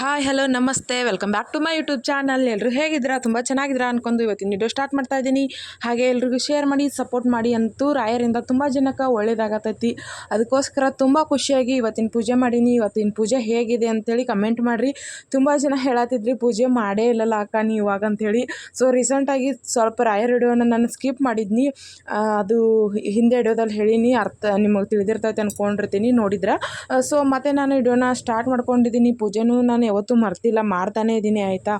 Hi hello ನಮಸ್ತೆ. Welcome back to my YouTube channel ಎಲ್ಲರೂ ಹೇಗಿದ್ದೀರಾ? ತುಂಬ ಚೆನ್ನಾಗಿದ್ದೀರಾ ಅನ್ಕೊಂಡು ಇವತ್ತಿನ ವಿಡಿಯೋ ಸ್ಟಾರ್ಟ್ ಮಾಡ್ತಾ ಇದ್ದೀನಿ. ಹಾಗೆ ಎಲ್ರಿಗೂ ಶೇರ್ ಮಾಡಿ ಸಪೋರ್ಟ್ ಮಾಡಿ ಅಂತೂ ರಾಯರಿಂದ ತುಂಬ ಜನಕ್ಕೆ ಒಳ್ಳೇದಾಗತ್ತೈತಿ ಅದಕ್ಕೋಸ್ಕರ ತುಂಬ ಖುಷಿಯಾಗಿ ಇವತ್ತಿನ ಪೂಜೆ ಮಾಡೀನಿ. ಇವತ್ತಿನ ಪೂಜೆ ಹೇಗಿದೆ ಅಂತೇಳಿ ಕಮೆಂಟ್ ಮಾಡಿರಿ. ತುಂಬ ಜನ ಹೇಳತ್ತಿದ್ರಿ ಪೂಜೆ ಮಾಡೇ ಇಲ್ಲಲ್ಲ ಅಕ್ಕ ನೀವು ಇವಾಗ ಅಂಥೇಳಿ ಸೊ ರೀಸೆಂಟಾಗಿ ಸ್ವಲ್ಪ ರಾಯರ್ ವಿಡಿಯೋನ ನಾನು ಸ್ಕಿಪ್ ಮಾಡಿದ್ನಿ. ಅದು ಹಿಂದೆ ಹಿಡಿಯೋದಲ್ಲಿ ಹೇಳೀನಿ. ಅರ್ಥ, ನಿಮಗೆ ತಿಳಿದಿರ್ತೈತೆ ಅಂದ್ಕೊಂಡಿರ್ತೀನಿ ನೋಡಿದ್ರೆ. ಸೊ ಮತ್ತೆ ನಾನು ವಿಡಿಯೋನ ಸ್ಟಾರ್ಟ್ ಮಾಡ್ಕೊಂಡಿದ್ದೀನಿ. ಪೂಜೆನೂ ನಾನು ಯಾವತ್ತೂ ಮರ್ತಿಲ್ಲ, ಮಾಡ್ತಾನೇ ಇದ್ದೀನಿ ಆಯಿತಾ?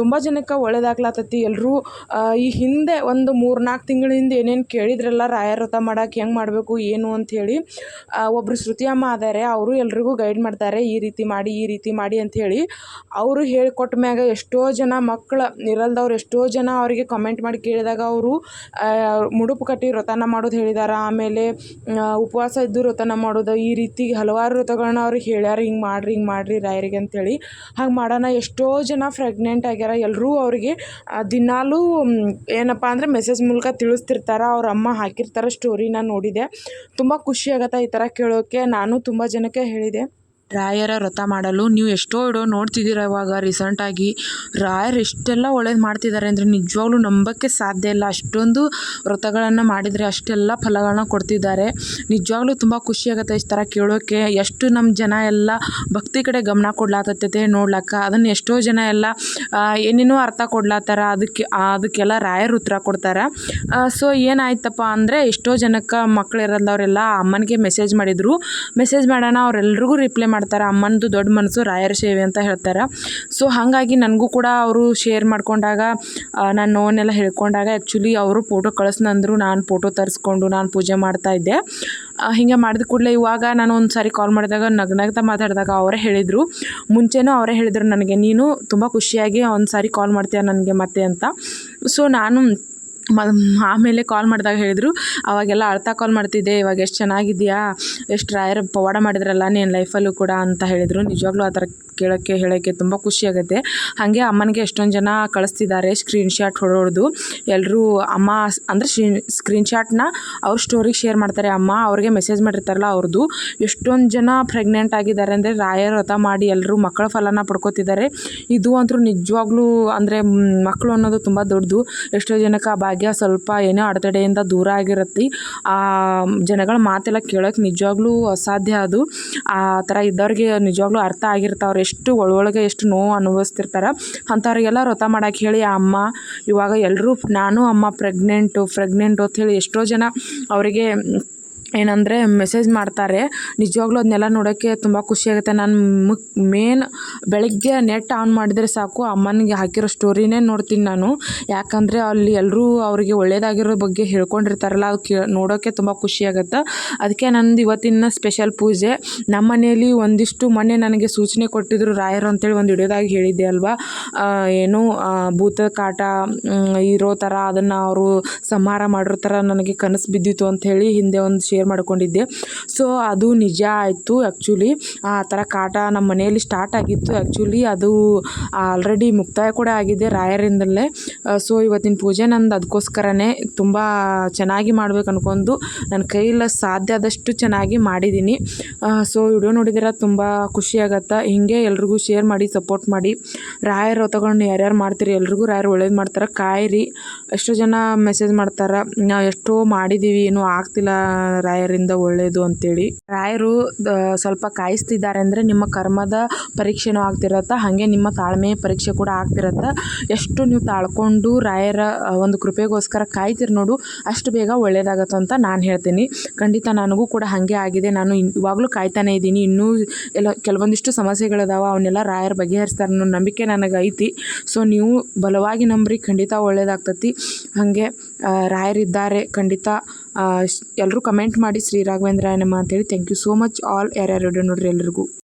ತುಂಬ ಜನಕ್ಕೆ ಒಳ್ಳೇದಾಗ್ಲತ್ತತಿ ಎಲ್ಲರೂ ಈ ಹಿಂದೆ ಒಂದು ಮೂರು ನಾಲ್ಕು ತಿಂಗಳ ಹಿಂದೆ ಏನೇನು ಕೇಳಿದ್ರಲ್ಲ ರಾಯರ ವ್ರತ ಮಾಡೋಕೆ ಹೆಂಗೆ ಮಾಡಬೇಕು, ಏನು ಅಂಥೇಳಿ ಒಬ್ಬರು ಶ್ರುತಿ ಅಮ್ಮ ಆದರೆ ಅವರು ಎಲ್ರಿಗೂ ಗೈಡ್ ಮಾಡ್ತಾರೆ, ಈ ರೀತಿ ಮಾಡಿ, ಈ ರೀತಿ ಮಾಡಿ ಅಂಥೇಳಿ ಅವರು ಹೇಳಿಕೊಟ್ಟ ಮ್ಯಾಗ ಎಷ್ಟೋ ಜನ ಮಕ್ಕಳು ಇರಲ್ದವ್ರು ಎಷ್ಟೋ ಜನ ಅವರಿಗೆ ಕಮೆಂಟ್ ಮಾಡಿ ಕೇಳಿದಾಗ ಅವರು ಮುಡುಪು ಕಟ್ಟಿ ವ್ರತನ ಮಾಡೋದು ಹೇಳಿದಾರೆ. ಆಮೇಲೆ ಉಪವಾಸ ಇದ್ದು ವ್ರತನ ಮಾಡೋದು, ಈ ರೀತಿ ಹಲವಾರು ವ್ರತಗಳನ್ನ ಅವ್ರಿಗೆ ಹೇಳ್ಯಾರ, ಹಿಂಗೆ ಮಾಡ್ರಿ ಹಿಂಗೆ ಮಾಡ್ರಿ ರಾಯರಿಗೆ ಅಂತೇಳಿ ಹಾಗೆ ಮಾಡೋಣ. ಎಷ್ಟೋ ಜನ ಪ್ರೆಗ್ನೆಂಟ್ ಆಗ್ಯಾರ. ಎಲ್ಲರೂ ಅವರಿಗೆ ದಿನಾಲೂ ಏನಪ್ಪ ಅಂದರೆ ಮೆಸೇಜ್ ಮೂಲಕ ತಿಳಿಸ್ತಿರ್ತಾರೆ. ಅವ್ರ ಅಮ್ಮ ಹಾಕಿರ್ತಾರೆ ಸ್ಟೋರಿನ ನೋಡಿದೆ. ತುಂಬ ಖುಷಿ ಈ ಥರ ಕೇಳೋಕ್ಕೆ ನಾನು ತುಂಬ ಜನಕ್ಕೆ ಹೇಳಿದೆ. ರಾಯರ ವ್ರತ ಮಾಡಲು ನೀವು ಎಷ್ಟೋ ಇಡೋ ನೋಡ್ತಿದ್ದೀರ ಇವಾಗ ರೀಸೆಂಟಾಗಿ ರಾಯರು ಎಷ್ಟೆಲ್ಲ ಒಳ್ಳೇದು ಮಾಡ್ತಿದ್ದಾರೆ ಅಂದರೆ ನಿಜವಾಗ್ಲೂ ನಂಬೋಕ್ಕೆ ಸಾಧ್ಯ ಇಲ್ಲ. ಅಷ್ಟೊಂದು ವ್ರತಗಳನ್ನು ಮಾಡಿದರೆ ಅಷ್ಟೆಲ್ಲ ಫಲಗಳನ್ನ ಕೊಡ್ತಿದ್ದಾರೆ. ನಿಜವಾಗ್ಲೂ ತುಂಬ ಖುಷಿ ಆಗುತ್ತೆ ಈ ಥರ ಕೇಳೋಕ್ಕೆ ಎಷ್ಟು ನಮ್ಮ ಜನ ಎಲ್ಲ ಭಕ್ತಿ ಕಡೆ ಗಮನ ಕೊಡ್ಲಾತತ್ತೈತೆ ನೋಡ್ಲಕ್ಕ. ಅದನ್ನು ಎಷ್ಟೋ ಜನ ಎಲ್ಲ ಏನೇನೋ ಅರ್ಥ ಕೊಡ್ಲಾತ್ತಾರ ಅದಕ್ಕೆ ಅದಕ್ಕೆಲ್ಲ ರಾಯರು ಉತ್ತರ ಕೊಡ್ತಾರೆ. ಸೊ ಏನಾಯ್ತಪ್ಪ ಅಂದರೆ ಎಷ್ಟೋ ಜನಕ್ಕೆ ಮಕ್ಳು ಇರಲ್ದವರೆಲ್ಲ ಅಮ್ಮನಿಗೆ ಮೆಸೇಜ್ ಮಾಡಿದರು. ಮೆಸೇಜ್ ಮಾಡೋಣ, ಅವರೆಲ್ರಿಗೂ ರಿಪ್ಲೈ ಮಾಡ್ತಾರೆ, ಅಮ್ಮನದು ದೊಡ್ಡ ಮನಸ್ಸು ರಾಯರ ಸೇವೆ ಅಂತ ಹೇಳ್ತಾರೆ. ಸೊ ಹಾಗಾಗಿ ನನಗೂ ಕೂಡ ಅವರು ಶೇರ್ ಮಾಡ್ಕೊಂಡಾಗ ನಾನು ನೋವನ್ನೆಲ್ಲ ಹೇಳ್ಕೊಂಡಾಗ ಆ್ಯಕ್ಚುಲಿ ಅವರು ಫೋಟೋ ಕಳಿಸ್ನಂದ್ರು, ನಾನು ಫೋಟೋ ತರಿಸ್ಕೊಂಡು ನಾನು ಪೂಜೆ ಮಾಡ್ತಾ ಇದ್ದೆ. ಹಿಂಗೆ ಮಾಡಿದ ಕೂಡಲೇ ಇವಾಗ ನಾನು ಒಂದು ಸಾರಿ ಕಾಲ್ ಮಾಡಿದಾಗ ನಗ್ನಗ್ತಾ ಮಾತಾಡಿದಾಗ ಅವರೇ ಹೇಳಿದರು. ಮುಂಚೆನೂ ಅವರೇ ಹೇಳಿದರು ನನಗೆ, ನೀನು ತುಂಬ ಖುಷಿಯಾಗಿ ಒಂದು ಸಾರಿ ಕಾಲ್ ಮಾಡ್ತೀಯ ನನಗೆ ಮತ್ತೆ? ಅಂತ. ಸೊ ನಾನು ಮ, ಆಮೇಲೆ ಕಾಲ್ ಮಾಡಿದಾಗ ಹೇಳಿದರು, ಅವಾಗೆಲ್ಲ ಅಳ್ತಾ ಕಾಲ್ ಮಾಡ್ತಿದ್ದೆ, ಇವಾಗ ಎಷ್ಟು ಚೆನ್ನಾಗಿದೆಯಾ? ಎಷ್ಟು ರಾಯರ ಪವಾಡ ಮಾಡಿದ್ರಲ್ಲ, ನೀನು ಲೈಫಲ್ಲೂ ಕೂಡ ಅಂತ ಹೇಳಿದರು. ನಿಜವಾಗ್ಲೂ ಆ ಥರ ಕೇಳೋಕ್ಕೆ, ಹೇಳೋಕ್ಕೆ ತುಂಬ ಖುಷಿ ಆಗುತ್ತೆ. ಹಾಗೆ ಅಮ್ಮನಿಗೆ ಎಷ್ಟೊಂದು ಜನ ಕಳಿಸ್ತಿದ್ದಾರೆ ಸ್ಕ್ರೀನ್ ಶಾಟ್ ಹೊಡೋದು. ಎಲ್ಲರೂ ಅಮ್ಮ ಅಂದರೆ ಸ್ಕ್ರೀನ್ ಶಾಟ್ನ ಅವ್ರ ಸ್ಟೋರಿಗೆ ಶೇರ್ ಮಾಡ್ತಾರೆ. ಅಮ್ಮ ಅವ್ರಿಗೆ ಮೆಸೇಜ್ ಮಾಡಿರ್ತಾರಲ್ಲ ಅವ್ರದ್ದು ಎಷ್ಟೊಂದು ಜನ ಪ್ರೆಗ್ನೆಂಟ್ ಆಗಿದ್ದಾರೆ ಅಂದರೆ ರಾಯರ ವ್ರತ ಮಾಡಿ ಎಲ್ಲರೂ ಮಕ್ಕಳ ಫಲನ ಪಡ್ಕೋತಿದ್ದಾರೆ. ಇದು ಅಂತೂ ನಿಜವಾಗ್ಲೂ, ಅಂದರೆ ಮಕ್ಕಳು ಅನ್ನೋದು ತುಂಬ ದೊಡ್ಡದು. ಎಷ್ಟೋ ಜನಕ್ಕೆ ಆ ಭಾಗ್ಯ ಸ್ವಲ್ಪ ಏನೋ ಅಡೆತಡೆಯಿಂದ ದೂರ ಆಗಿರತ್ತೆ, ಆ ಜನಗಳ ಮಾತೆಲ್ಲ ಕೇಳೋಕೆ ನಿಜವಾಗ್ಲೂ ಅಸಾಧ್ಯ ಅದು. ಆ ಥರ ಇದ್ದವ್ರಿಗೆ ನಿಜವಾಗ್ಲೂ ಅರ್ಥ ಆಗಿರ್ತಾವ್ರು, ಎಷ್ಟು ಒಳೊಳಗೆ ಎಷ್ಟು ನೋವು ಅನುಭವಿಸ್ತಿರ್ತಾರೆ. ಅಂಥವ್ರಿಗೆಲ್ಲ ವ್ರತ ಮಾಡೋಕ್ಕೆ ಹೇಳಿ ಆ ಅಮ್ಮ, ಇವಾಗ ಎಲ್ಲರೂ ನಾನು ಅಮ್ಮ ಪ್ರೆಗ್ನೆಂಟು ಪ್ರೆಗ್ನೆಂಟು ಹೇಳಿ ಎಷ್ಟೋ ಜನ ಅವರಿಗೆ ಏನಂದರೆ ಮೆಸೇಜ್ ಮಾಡ್ತಾರೆ. ನಿಜವಾಗ್ಲೂ ಅದನ್ನೆಲ್ಲ ನೋಡೋಕ್ಕೆ ತುಂಬ ಖುಷಿ ಆಗುತ್ತೆ ನಾನು ಮುಕ್ ಮೇನ್ ಬೆಳಗ್ಗೆ ನೆಟ್ ಆನ್ ಮಾಡಿದರೆ ಸಾಕು. ಅಮ್ಮನಿಗೆ ಹಾಕಿರೋ ಸ್ಟೋರಿನೇ ನೋಡ್ತೀನಿ ನಾನು. ಯಾಕಂದರೆ ಅಲ್ಲಿ ಎಲ್ಲರೂ ಅವರಿಗೆ ಒಳ್ಳೆಯದಾಗಿರೋ ಬಗ್ಗೆ ಹೇಳ್ಕೊಂಡಿರ್ತಾರಲ್ಲ, ಅದು ಕೇ ನೋಡೋಕ್ಕೆ ತುಂಬ ಖುಷಿ ಆಗುತ್ತೆ ಅದಕ್ಕೆ ನಂದು ಇವತ್ತಿನ ಸ್ಪೆಷಲ್ ಪೂಜೆ. ನಮ್ಮ ಮನೆಯಲ್ಲಿ ಒಂದಿಷ್ಟು ಮೊನ್ನೆ ನನಗೆ ಸೂಚನೆ ಕೊಟ್ಟಿದ್ರು ರಾಯರು ಅಂತೇಳಿ ಒಂದು ಹಿಡಿಯೋದಾಗಿ ಹೇಳಿದ್ದೆ ಅಲ್ವಾ? ಏನು ಭೂತ ಕಾಟ ಇರೋ ಥರ ಅದನ್ನು ಅವರು ಸಂಹಾರ ಮಾಡಿರೋ ಥರ ನನಗೆ ಕನಸು ಬಿದ್ದಿತ್ತು ಅಂಥೇಳಿ ಹಿಂದೆ ಒಂದು ಶೇರ್ ಮಾಡ್ಕೊಂಡಿದ್ದೆ. ಸೊ ಅದು ನಿಜ ಆಯಿತು ಆ್ಯಕ್ಚುಲಿ ಆ ಥರ ಕಾಟ ನಮ್ಮ ಮನೆಯಲ್ಲಿ ಸ್ಟಾರ್ಟ್ ಆಗಿತ್ತು ಆ್ಯಕ್ಚುಲಿ ಅದು ಆಲ್ರೆಡಿ ಮುಕ್ತಾಯ ಕೂಡ ಆಗಿದೆ ರಾಯರಿಂದಲೇ. ಸೊ ಇವತ್ತಿನ ಪೂಜೆ ನಂದು ಅದಕ್ಕೋಸ್ಕರನೇ ತುಂಬ ಚೆನ್ನಾಗಿ ಮಾಡ್ಬೇಕು ಅನ್ಕೊಂಡು ನನ್ನ ಕೈಯಲ್ಲಿ ಸಾಧ್ಯ ಆದಷ್ಟು ಚೆನ್ನಾಗಿ ಮಾಡಿದ್ದೀನಿ. ಸೊ ವಿಡಿಯೋ ನೋಡಿದಿರ ತುಂಬ ಖುಷಿ ಆಗುತ್ತೆ? ಹಿಂಗೆ ಎಲ್ರಿಗೂ ಶೇರ್ ಮಾಡಿ ಸಪೋರ್ಟ್ ಮಾಡಿ. ರಾಯರು ತಗೊಂಡು ಯಾರ್ಯಾರು ಮಾಡ್ತೀರಿ, ಎಲ್ರಿಗೂ ರಾಯರು ಒಳ್ಳೇದು ಮಾಡ್ತಾರೆ, ಕಾಯಿರಿ. ಎಷ್ಟೋ ಜನ ಮೆಸೇಜ್ ಮಾಡ್ತಾರೆ, ನಾವು ಎಷ್ಟೋ ಮಾಡಿದ್ದೀವಿ ಏನೂ ಆಗ್ತಿಲ್ಲ ರಾಯರಿಂದ ಒಳ್ಳೆಯದು ಅಂತೇಳಿ. ರಾಯರು ಸ್ವಲ್ಪ ಕಾಯಿಸ್ತಿದ್ದಾರೆ ಅಂದರೆ ನಿಮ್ಮ ಕರ್ಮದ ಪರೀಕ್ಷೆನೂ ಆಗ್ತಿರತ್ತೆ, ಹಾಗೆ ನಿಮ್ಮ ತಾಳ್ಮೆಯ ಪರೀಕ್ಷೆ ಕೂಡ ಆಗ್ತಿರತ್ತೆ. ಎಷ್ಟು ನೀವು ತಾಳ್ಕೊಂಡು ರಾಯರ ಒಂದು ಕೃಪೆಗೋಸ್ಕರ ಕಾಯ್ತಿರ್ ನೋಡು, ಅಷ್ಟು ಬೇಗ ಒಳ್ಳೆಯದಾಗತ್ತೆ ಅಂತ ನಾನು ಹೇಳ್ತೀನಿ. ಖಂಡಿತ ನನಗೂ ಕೂಡ ಹಾಗೆ ಆಗಿದೆ. ನಾನು ಇವಾಗಲೂ ಕಾಯ್ತಾನೆ ಇದ್ದೀನಿ. ಇನ್ನೂ ಎಲ್ಲ, ಕೆಲವೊಂದಿಷ್ಟು ಸಮಸ್ಯೆಗಳಿದಾವೆ, ಅವನ್ನೆಲ್ಲ ರಾಯರ ಬಗೆಹರಿಸ್ತಾರೆ ಅನ್ನೋ ನಂಬಿಕೆ ನನಗೆ ಐತಿ ಸೊ ನೀವು ಬಲವಾಗಿ ನಂಬ್ರಿ, ಖಂಡಿತ ಒಳ್ಳೇದಾಗ್ತತಿ. ಹಾಗೆ ರಾಯರಿದ್ದಾರೆ, ಖಂಡಿತ ಎಲ್ಲರೂ ಕಮೆಂಟ್ ಮಾಡಿ ಶ್ರೀ ರಾಘವೇಂದ್ರಾಯ ನಮ ಅಂತೇಳಿ. Thank you so much all ಯಾರ್ಯಾರು ನೋಡ್ರಿ ಎಲ್ರಿಗೂ.